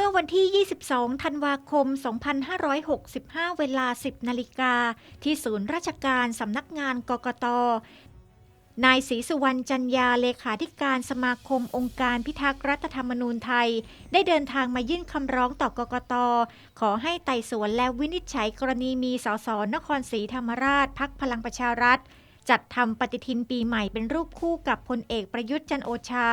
มื่อวันที่ 22 ธันวาคม 2565 เวลา 10 นาฬิกา ที่ศูนย์ราชการสำนักงานกกต นายศรีสุวรรณจันยาเลขาธิการสมาคมองค์การพิทักษ์รัฐธรรมนูญไทย ได้เดินทางมายื่นคำร้องต่อกกต ขอให้ไต่สวนและวินิจฉัยกรณีมีสสนครศรีธรรมราชพักพลังประชารัฐ จัดทำปฏิทินปีใหม่เป็นรูปคู่กับพลเอกประยุทธ์จันโอชา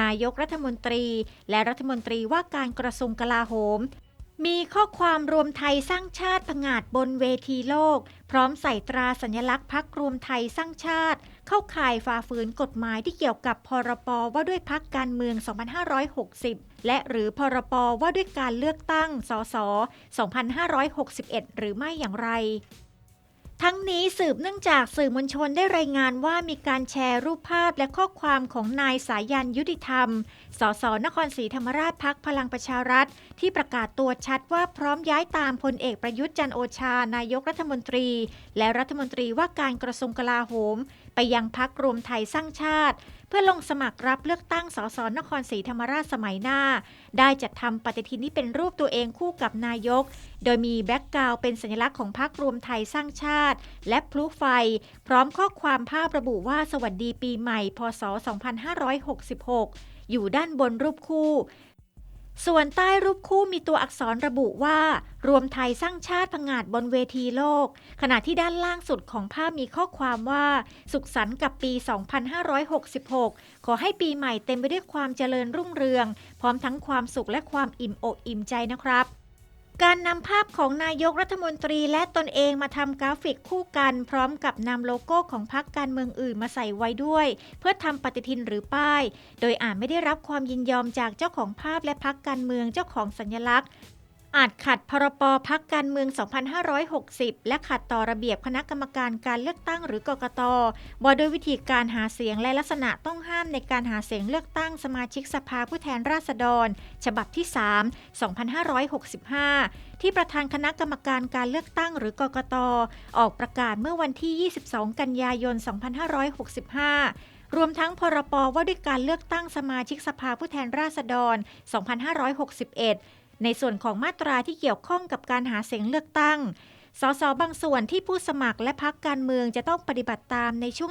นายกรัฐมนตรี และรัฐมนตรีว่าการกระทรวงกลาโหม มีข้อความรวมไทยสร้างชาติผงาดบนเวทีโลก พร้อมใส่ตราสัญลักษณ์พักรวมไทยสร้างชาติ เข้าข่ายฝ่าฝืนกฎหมายที่เกี่ยวกับพรปว่าด้วยพักการเมือง 2560 และหรือพรปว่าด้วยการเลือกตั้ง สส 2561 หรือไม่อย่างไร ทั้งนี้สืบเนื่องจากสื่อมวลชนได้รายงานว่ามีการแชร์รูปภาพและข้อความของนายสายันยุติธรรม สสนครศรีธรรมราชพักพลังประชารัฐ ที่ประกาศตัวชัดว่าพร้อมย้ายตามพลเอกประยุทธ์จันโอชา นายกรัฐมนตรี และรัฐมนตรีว่าการกระทรวงกลาโหม ไปยังพักรวมไทยสร้างชาติ เพื่อลงสมัครรับเลือกตั้งสสนครศรีธรรมราชสมัยหน้า ได้จัดทำปฏิทินที่เป็นรูปตัวเองคู่กับนายก โดยมีแบ็กกราวเป็นสัญลักษณ์ของพรรครวมไทยสร้างชาติ และพลุไฟ พร้อมข้อความภาพระบุว่าสวัสดีปีใหม่ พศ 2566 อยู่ด้านบนรูปคู่ ส่วนใต้รูปคู่มีตัวอักษรระบุว่า รวมไทยสร้างชาติผงาดบนเวทีโลก ขณะที่ด้านล่างสุดของภาพมีข้อความว่า สุขสันต์กับปี 2566 ขอให้ปีใหม่เต็มไปด้วยความเจริญรุ่งเรือง พร้อมทั้งความสุขและความอิ่มอกอิ่มใจนะครับ การนำภาพของนายกรัฐมนตรีและตนเองมาทำกราฟิกคู่กัน พร้อมกับนำโลโก้ของพรรคการเมืองอื่นมาใส่ไว้ด้วย เพื่อทำปฏิทินหรือป้าย โดยอาจไม่ได้รับความยินยอมจากเจ้าของภาพและพรรคการเมืองเจ้าของสัญลักษณ์ อาจขัดพรปพักการเมือง 2560 และขัดต่อระเบียบคณะกรรมการการเลือกตั้งหรือกกตว่าด้วยวิธีการหาเสียงและลักษณะต้องห้ามในการหาเสียงเลือกตั้งสมาชิกสภาผู้แทนราษฎร ฉบับที่ 3 2565 ที่ประธานคณะกรรมการการเลือกตั้งหรือกกตออกประกาศเมื่อวันที่ 22 กันยายน 2565รวมทั้งพรปว่าด้วยการเลือกตั้งสมาชิกสภาผู้แทนราษฎร 2561 ในส่วนของมาตราที่เกี่ยวข้องกับการหาเสียงเลือกตั้ง สสบางส่วนที่ผู้สมัครและพักการเมืองจะต้องปฏิบัติตามในช่วง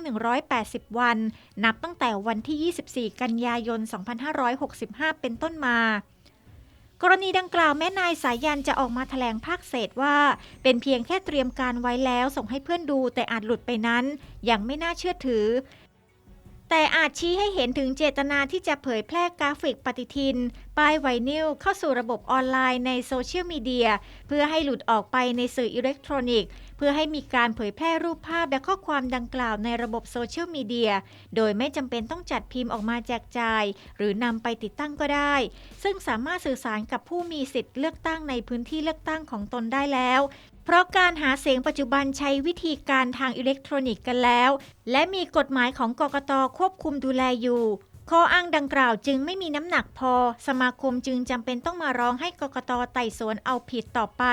180 วัน นับตั้งแต่วันที่ 24 กันยายน 2565 เป็นต้นมากรณีดังกล่าวแม่นายสายันจะออกมาแถลงภาคเศษว่า เป็นเพียงแค่เตรียมการไว้แล้วส่งให้เพื่อนดูแต่อาจหลุดไปนั้น ยังไม่น่าเชื่อถือ แต่อาจชี้ให้เห็นถึงเจตนาที่จะเผยแพร่กราฟิกปฏิทิน ป้ายไวนิลเข้าสู่ระบบออนไลน์ในโซเชียลมีเดีย เพื่อให้หลุดออกไปในสื่ออิเล็กทรอนิกส์ พื่อให้มีการเผยแพร่รูปภาพและข้อความดังกล่าวในระบบโซเชียลมีเดีย โดยไม่จำเป็นต้องจัดพิมพ์ออกมาแจกจ่าย หรือนำไปติดตั้งก็ได้ ซึ่งสามารถสื่อสารกับผู้มีสิทธิ์เลือกตั้งในพื้นที่เลือกตั้งของตนได้แล้วเพราะการหาเสียงปัจจุบันใช้วิธีการทางอิเล็กทรอนิกส์กันแล้ว และมีกฎหมายของกกตควบคุมดูแลอยู่ ข้ออ้างดังกล่าวจึงไม่มีน้ำหนักพอ สมาคมจึงจำเป็นต้องมาร้องให้กกตไต่สวนเอาผิดต่อไป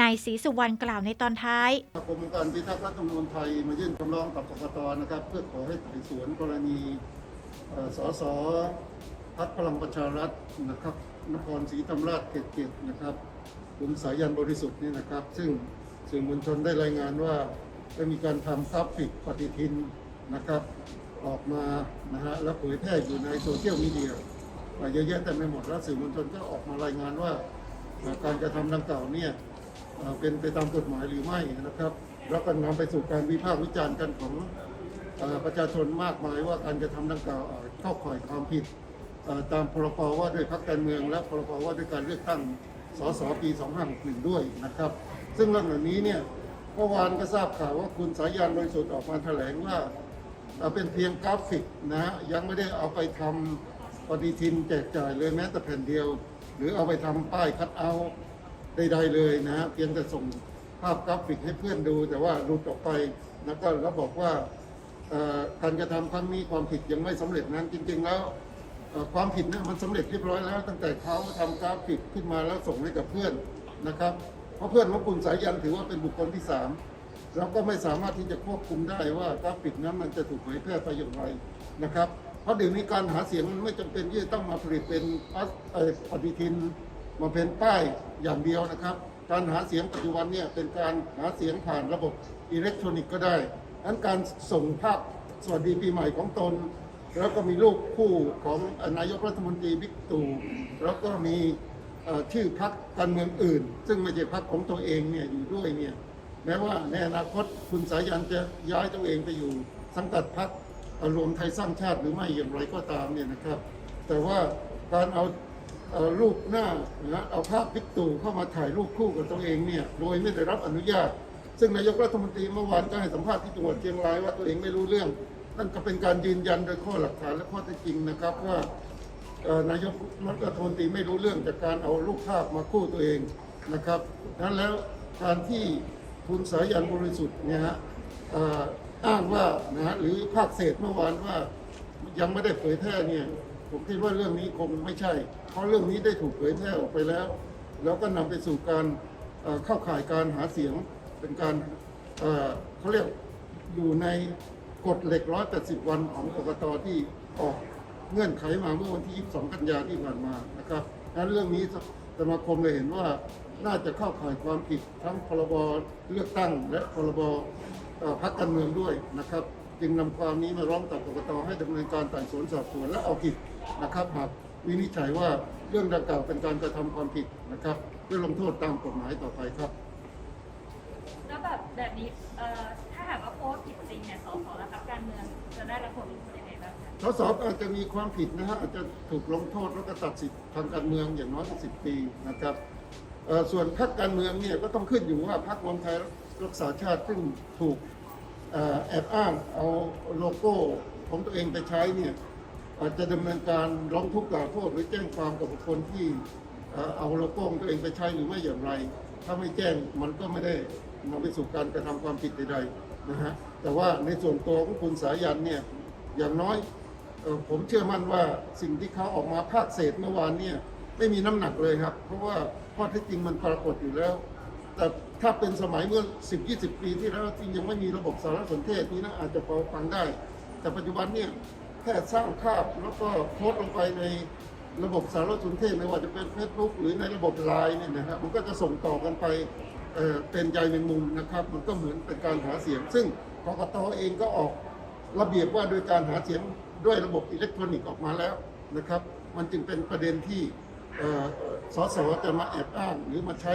นายศรีสุวรรณกล่าวในตอนท้ายสมาคมองค์การพิทักษ์รัฐธรรมนูญไทยมายื่นคำร้องกับกกตนะครับ เพื่อขอให้ไต่สวนกรณีเอ่อสสพักพลังประชารัฐนะครับนครศรีธรรมราชเขตเจ็ดนะครับคุณสายันบริสุทธิ์นี่นะครับ ซึ่งสื่อมวลชนได้รายงานว่าได้มีการทำกราฟิกปฏิทินนะครับ ออกมานะฮะแล้วเผยแพร่อยู่ในโซเชียลมีเดียเอ่อเยอะแยะแต่ไม่หมดแล้วสื่อมวลชนก็ออกมารายงานว่าการกระทำดังกล่าวเนี่ยเป็นไปตามกฎหมายหรือไม่นะครับ แล้วก็นำไปสู่การวิพากษ์วิจารณ์กันของอประชาชนมากมายว่าการกระทำดังกล่าวเข้าข่ายความผิดตามพรบว่าด้วยพรรคการเมือง และพรบว่าด้วยการเลือกตั้งสสปี 2561 ด้วยนะครับ ซึ่งเรื่องเหล่านี้เนี่ยเมื่อวานก็ทราบข่าวว่าคุณสายันบริสุทธิ์ออกมาแถลงว่า เอ่อเป็นเพียงกราฟิกนะฮะยังไม่ได้เอาไปทำปฏิทินแจกจ่ายเลยแม้แต่แผ่นเดียว หรือเอาไปทำป้ายคัดเอาใดๆเลยนะฮะเพียงแต่ส่งภาพกราฟิกให้เพื่อนดู แต่ว่าหลุดออกไปแล้วก็แล้วบอกว่าการกระทำครั้งนี้ความผิดยังไม่สำเร็จนั้นจริง ๆ แล้วความผิดเนี่ยมันสำเร็จเรียบร้อยแล้ว ตั้งแต่เขาทำกราฟิกขึ้นมาแล้วส่งให้กับเพื่อนนะครับ เพราะเพื่อนของคุณสายันถือว่าเป็นบุคคลที่สาม เราก็ไม่สามารถที่จะควบคุมได้ว่ากราฟิกนั้นมันจะถูกเผยแพร่ไปอย่างไรนะครับ เพราะเดี๋ยวนี้การหาเสียงมันไม่จำเป็นที่จะต้องมาผลิตเป็นพลาสเอ่อปฏิทินมาเป็นป้ายอย่างเดียวนะครับ การหาเสียงปัจจุบันเนี่ยเป็นการหาเสียงผ่านระบบอิเล็กทรอนิกส์ก็ได้อันการส่งภาพสวัสดีปีใหม่ของตน แล้วก็มีรูปคู่ของนายกรัฐมนตรีบิ๊กตู่แล้วก็มีชื่อพรรคการเมืองอื่น ซึ่งไม่ใช่พรรคของตัวเองเนี่ยอยู่ด้วยเนี่ย แม้ว่าในอนาคตคุณสายันจะย้ายตัวเองไปอยู่ สังกัดพรรครวมไทยสร้างชาติหรือไม่อย่างไรก็ตามเนี่ยนะครับ แต่ว่าการเอารูปหน้านะเอาภาพบิ๊กตู่เข้ามาถ่ายรูปคู่กับตัวเองเนี่ยโดยไม่ได้รับอนุญาต ซึ่งนายกรัฐมนตรีเมื่อวานก็ให้สัมภาษณ์ที่จังหวัดเชียงรายว่าตัวเองไม่รู้เรื่อง นั่นก็เป็นการยืนยันโดยข้อหลักฐานและข้อเท็จจริงนะครับว่านายกรัฐมนตรีไม่รู้เรื่องจากการเอารูปภาพมาคู่ตัวเองนะครับนั้นแล้วการที่ คุณสายันบริสุทธิ์เนี่ยฮะอ้างว่านะฮะหรือภาคเศษเมื่อวานว่ายังไม่ได้เผยแพร่เนี่ยผมคิดว่าเรื่องนี้คงไม่ใช่ เพราะเรื่องนี้ได้ถูกเผยแพร่ออกไปแล้ว แล้วก็นำไปสู่การเข้าข่ายการหาเสียงเป็นการเขาเรียกอยู่ในกฎเหล็ก 180 วันของกกตที่ออกเงื่อนไขมาเมื่อวันที่ 22 กันยาที่ผ่านมานะครับดังนั้นเรื่องนี้ สมาคมเลยเห็นว่าน่าจะเข้าข่ายความผิดทั้งพรบเลือกตั้ง และพรบพรรคการเมืองด้วยนะครับ จึงนำความนี้มาร้องต่อกรกตให้ดำเนินการไต่สวนสอบสวนและเอาผิดนะครับหากวินิจฉัยว่าเรื่องดังกล่าวเป็นการกระทำความผิดนะครับเพื่อลงโทษตามกฎหมายต่อไปครับแล้วแบบแบบนี้ถ้าหากว่าโพสต์ผิดจริงเนี่ยสสและพรรคการเมืองจะได้รับผล สสอาจจะมีความผิดนะฮะอาจจะถูกลงโทษแล้วก็ตัดสิทธิ์ทางการเมืองอย่างน้อยสิบปีนะครับส่วนพรรคการเมืองเนี่ยก็ต้องขึ้นอยู่ว่าพรรครวมไทยรักษาชาติซึ่งถูกอแอบอ้างเอาโลโก้ของตัวเองไปใช้เนี่ยอาจจะดำเนินการร้องทุกข์กล่าวโทษหรือแจ้งความกับบุคคลที่เอาโลโก้ของตัวเองไปใช้หรือไม่อย่างไร ถ้าไม่แจ้งมันก็ไม่ได้นำไปสู่การกระทำความผิดใดๆนะฮะแต่ว่าในส่วนตัวของคุณสายันเนี่ยอย่างน้อย ผมเชื่อมั่นว่าสิ่งที่เขาออกมาภาคเศษเมื่อวานเนี่ยไม่มีน้ำหนักเลยครับ เพราะว่าข้อเท็จจริงมันปรากฏอยู่แล้ว แต่ถ้าเป็นสมัยเมื่อ 10 20 ปีที่แล้วจริงยังไม่มีระบบสารสนเทศนี้นะอาจจะพอฟังได้ แต่ปัจจุบันเนี่ยแค่สร้างภาพแล้วก็โพสต์ลงไปในระบบสารสนเทศไม่ว่าจะเป็น Facebook หรือในระบบไลน์เนี่ยนะครับมันก็จะส่งต่อกันไปเเป็นใยเป็นมุมนะครับ มันก็เหมือนเป็นการหาเสียง ซึ่งกกตเองก็ออก ระเบียบว่าโดยการหาเสียงด้วยระบบอิเล็กทรอนิกส์ออกมาแล้วนะครับ มันจึงเป็นประเด็นที่สสจะมาแอบอ้างหรือมาใช้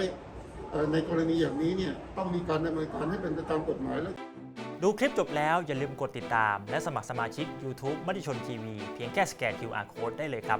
ในกรณีอย่างนี้เนี่ยต้องมีการดำเนินการให้เป็นไปตามกฎหมายและดูคลิปจบแล้วอย่าลืมกดติดตาม และสมัครสมาชิก YouTube มติชนทีวีเพียงแค่สแกน QR Code ได้เลยครับ